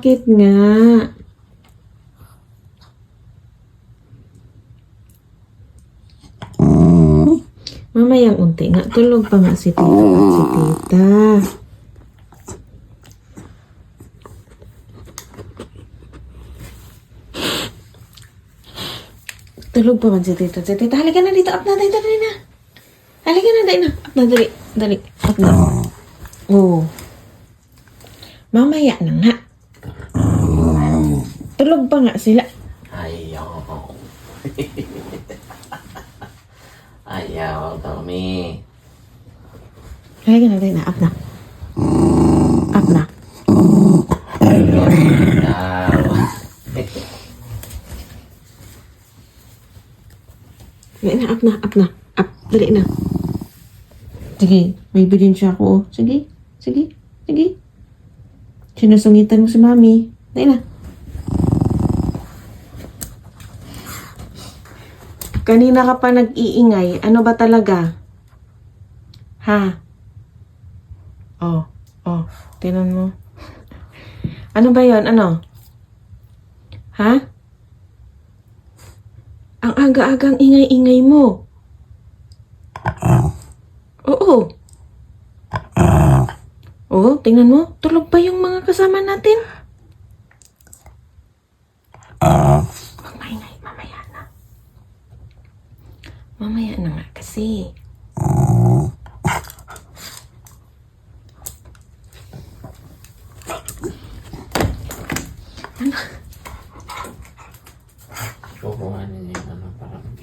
Bakit nga? Mamayang unti nga. Tulog pa nga si tita at si tita. Tulog pa man si tita. Si tita, halika na dito. Up na, dito, dali na. Halika na, dali na. Up na, dali. Dali. Up na. Oo. Mamaya na nga. Tulog pa nga sila. Ayaw. Ayaw, Tommy. Halika na, dali na. Up na. Up na. Ayaw. Dali na, up na, up na. Up, dali na. Sige, may bilin siya ako. Sige, sige, sige. Sinusungitan mo si mami. Dali na. Kanina ka pa nag-iingay. Ano ba talaga? Ha? Oh, oh. Tinan mo. Ano ba yon? Ano? Ha? Ang aga-agang ingay-ingay mo. Oo. Oo, tingnan mo. Tulog pa yung mga kasama natin. Huwag maingay. Mamaya na. Mamaya na nga kasi. Kukuhanin niya yung ano para mag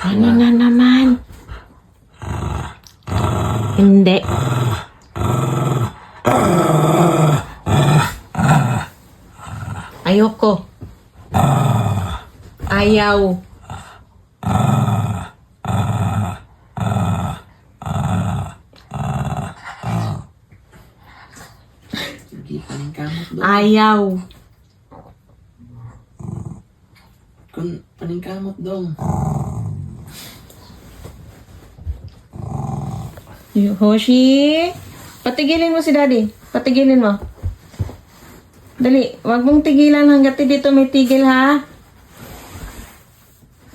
Ano na naman? Hindi. Ayoko. Ayaw. Sige, paningkamot doon. Ayaw. Kun, paningkamot doon. Hoshi, patigilin mo si daddy. Patigilin mo. Dali, wag mong tigilan hanggat dito may tigil ha.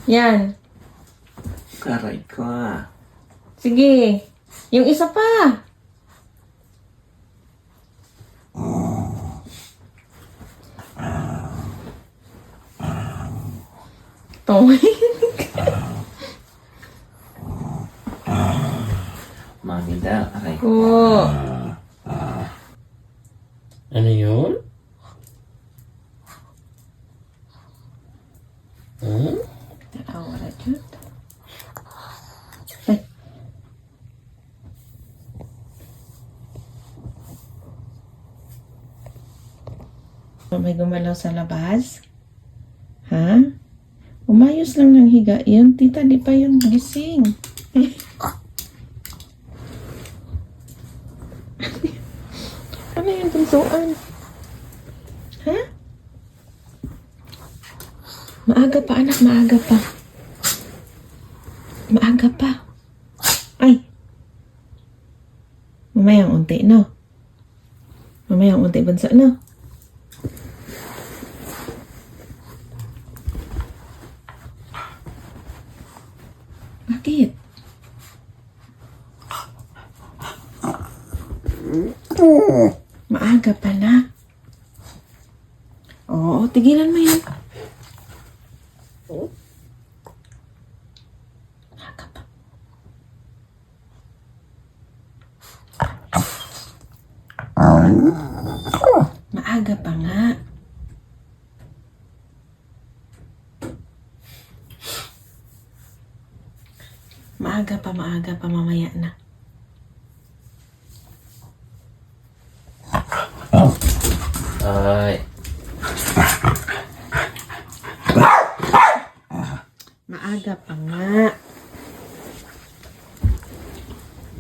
Yan. Karay ko ah. Sige. Yung isa pa. Tawin. Mami daw, aray. ko. Ano yun? Hmm? Awara dyan. Ay. May gumalaw sa labas? Ha? Umayos lang ng higa. Yan, tita, di pa yun gising. ano yung tunsuan? Ha? Maaga pa, anak. Maaga pa. Maaga pa. Ay. Mamayang unti, no? Mamayang unti bansa, no? Bakit? Maaga pala. Oo, tigilan mo yan. Maaga pa nga. Maaga pa, maaga pa, mamaya na. Ay. Maaga pa nga.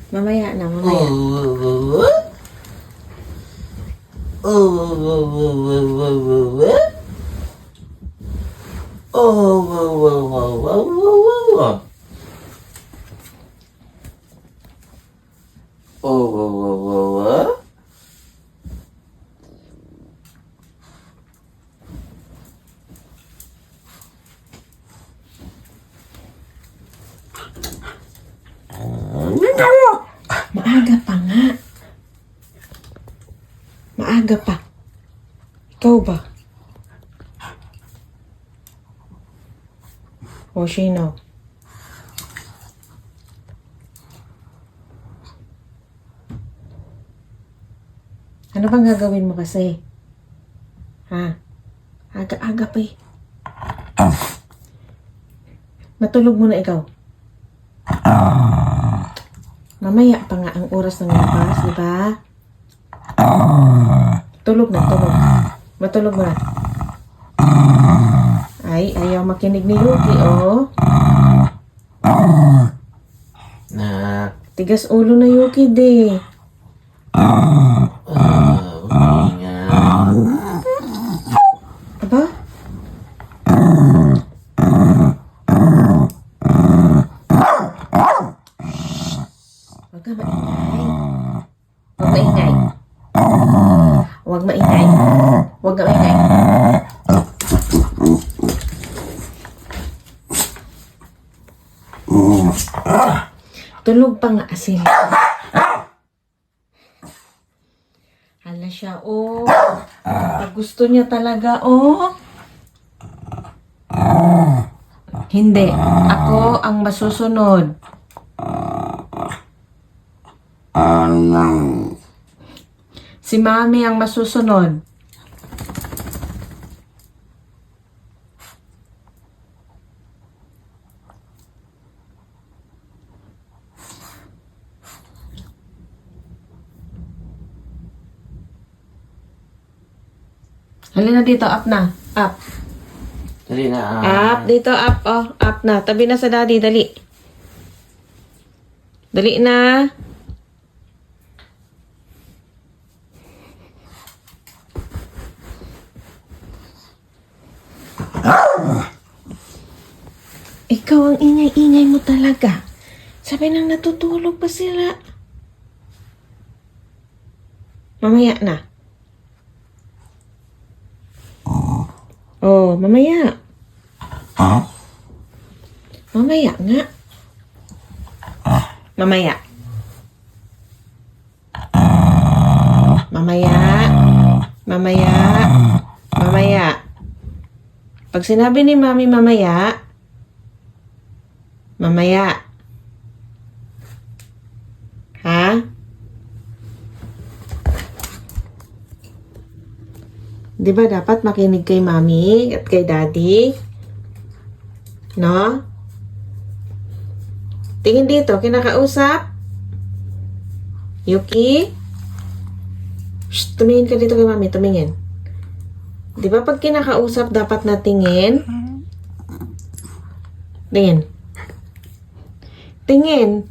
Mamaya na, mamaya. Oh. Oh. Oh, whoa, whoa, Maaga pa nga. Maaga pa. Ikaw ba? O, sino? Ano bang gagawin mo kasi? Ha? Aga-aga pa eh. Matulog muna ikaw. Mamaya pa nga ang oras ng labas, di ba? Tulog na, tulog. Matulog na. Ay, ayaw makinig ni Yuki, oh. Nak, Tigas ulo na Yuki, de. ah, ingat. Aba? Huwag maingay. Huwag maingay. Huwag maingay. Tulog pa nga asin. Hala siya, oh. Pag gusto niya talaga, oh. Hindi. Ako ang masusunod. Si Mami ang masusunod. Halina dito, up na. Up. Dali na. ah. Up, dito, up, oh, up na. Tabi na sa daddy, dali. Dali na. Ikaw ang ingay-ingay mo talaga. Sabi nang natutulog pa sila. Mamaya na. Oh, mamaya. Mamaya nga. Mamaya. Mamaya. Mamaya. Mamaya. Pag sinabi ni Mami mamaya, mamaya. Ha? Di ba dapat makinig kay Mami at kay Daddy? No? Tingin dito, kinakausap? Yuki? Shh, tumingin ka dito kay Mami, tumingin. Di ba pag kinakausap, dapat natingin? Tingin. Tingin.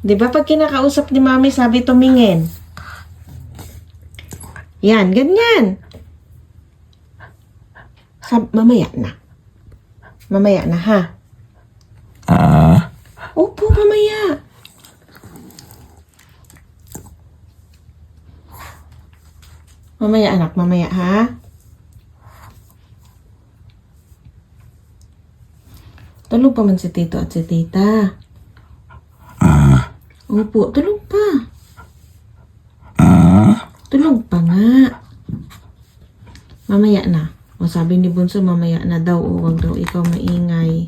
Di ba pag kinakausap ni Mami, sabi tumingin? Yan, ganyan. Sab mamaya na. Mamaya na, ha? Opo, mamaya. Mamaya, anak. Mamaya, ha? Tulog pa man si Tito at si Tita. Opo, tulog pa. Tulog pa nga. Mamaya na. O sabi ni Bunso, mamaya na daw. O wag daw ikaw maingay.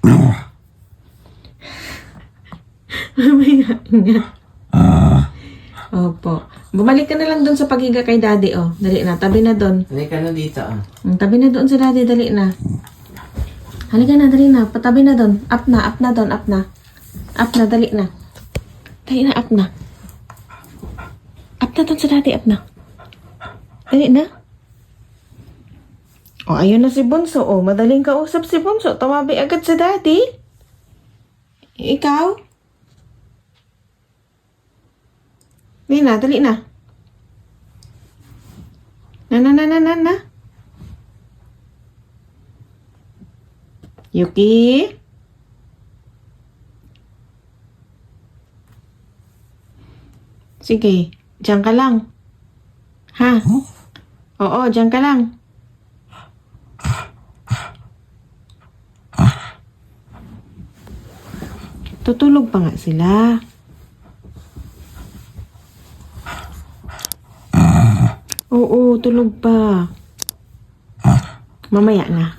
mamaya nga. Opo. Bumalik ka na lang doon sa paghiga kay daddy, oh. Dali na, tabi na doon. Halika na dito. ah. Mm, Tabi na doon sa daddy, dali na. Halika na, dali na. Patabi na doon. Up na, up na doon, up na. Up na, dali na. Dali na, up na. Up na doon sa daddy, up na. Dali na. O, ayun na si Bunso. O, madaling kausap si Bunso. Tumabi agad sa daddy. Ikaw? Dali na, dali na. Na, na, na, na, na, na. Yuki? Sige, diyan ka lang. Ha? Oo, diyan ka lang. Tutulog pa nga sila. Oo, tulog pa. Mamaya na.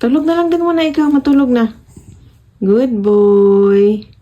Tulog na lang din muna ikaw, matulog na. Good boy.